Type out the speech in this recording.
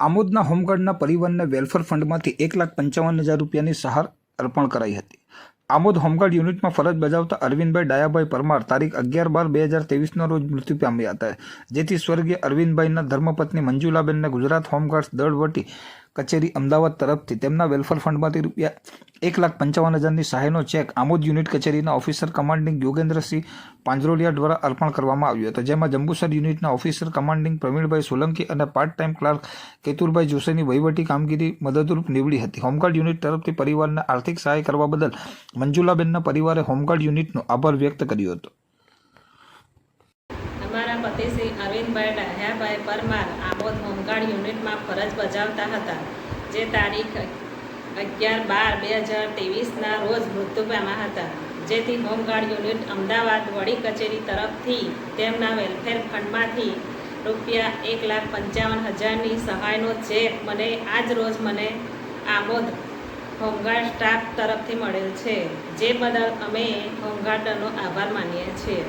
આમોદના હોમગાર્ડના પરિવારને વેલફેર ફંડમાંથી એક લાખ પંચાવન હજાર રૂપિયાની સહાર અર્પણ કરાઈ હતી. આમોદ હોમગાર્ડ યુનિટમાં ફરજ બજાવતા અરવિંદભાઈ ડાયાભાઈ પરમાર તારીખ અગિયાર બાર બે હજાર ત્રેવીસના રોજ મૃત્યુ પામ્યા હતા. જેથી સ્વર્ગીય અરવિંદભાઈના ધર્મપત્ની મંજુલાબેનને ગુજરાત હોમગાર્ડ્સ દળ વટી કચેરી અમદાવાદ તરફથી તેમના વેલફેર ફંડમાંથી રૂપિયા એક લાખ પંચાવન હજારની સહાયનો ચેક આમોદ યુનિટ કચેરીના ઓફિસર કમાન્ડિંગ યોગેન્દ્રસિંહ પાંજરોલિયા દ્વારા અર્પણ કરવામાં આવ્યો હતો, જેમાં જંબુસર યુનિટના ઓફિસર કમાન્ડિંગ પ્રવીણભાઈ સોલંકી અને પાર્ટ ટાઈમ ક્લાર્ક કેતુરભાઈ જોશીની વહીવટી કામગીરી મદદરૂપ નીવડી હતી. હોમગાર્ડ યુનિટ તરફથી પરિવારને આર્થિક સહાય કરવા બદલ મંજુલાબેનના પરિવારે હોમગાર્ડ યુનિટનો આભાર વ્યક્ત કર્યો હતો. અમારા પતિ શ્રી અરવિંદભાઈ ડાહ્યાભાઈ પરમાર આબોદ હોમગાર્ડ યુનિટમાં ફરજ બજાવતા હતા, જે તારીખ અગિયાર બાર બે હજાર ત્રેવીસના રોજ મૃત્યુ પામ્યા હતા. જેથી હોમગાર્ડ યુનિટ અમદાવાદ વડી કચેરી તરફથી તેમના વેલફેર ફંડમાંથી રૂપિયા એક લાખ પંચાવન હજારની સહાયનો ચેક મને આજ રોજ મને આબોદ હોમગાર્ડ સ્ટાફ તરફથી મળેલ છે. જે બદલ અમે હોમગાર્ડનો આભાર માનીએ છીએ.